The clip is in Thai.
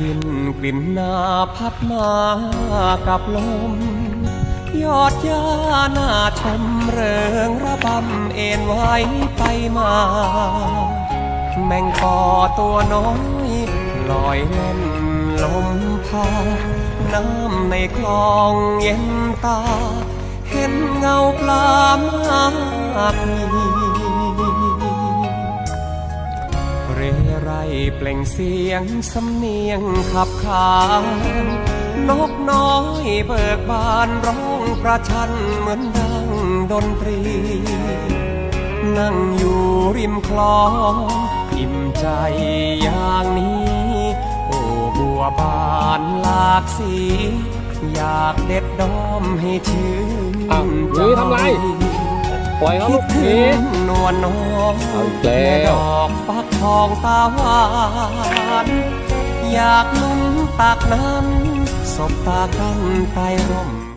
ดินกลิ่นนาพัดมากับลม ยอดหญ้าหน้าชมเริงระบำเอ็นไว้ไปมา แมงปอตัวน้อยลอยเล่นลมพา น้ำในคลองเย็นตา เห็นเงาปลามากมี ไรเปล่งเสียงสำเนียงขับขานนกน้อยเบิกบานร้องประชันเหมือนดังดนตรี นั่งอยู่ริมคลองอิ่มใจอย่างนี้ โอ้บัวบานหลากสี อยากเด็ดดอมให้ชื่นอ้าวหใจนีทำไร ปล่อยเขาลูกถึหนีงนวลน้องเอาอีกแล้วแม่ดอกฟักทองตาหวานอยากนุ่งตากนั้นสบตากันใต้ร่ม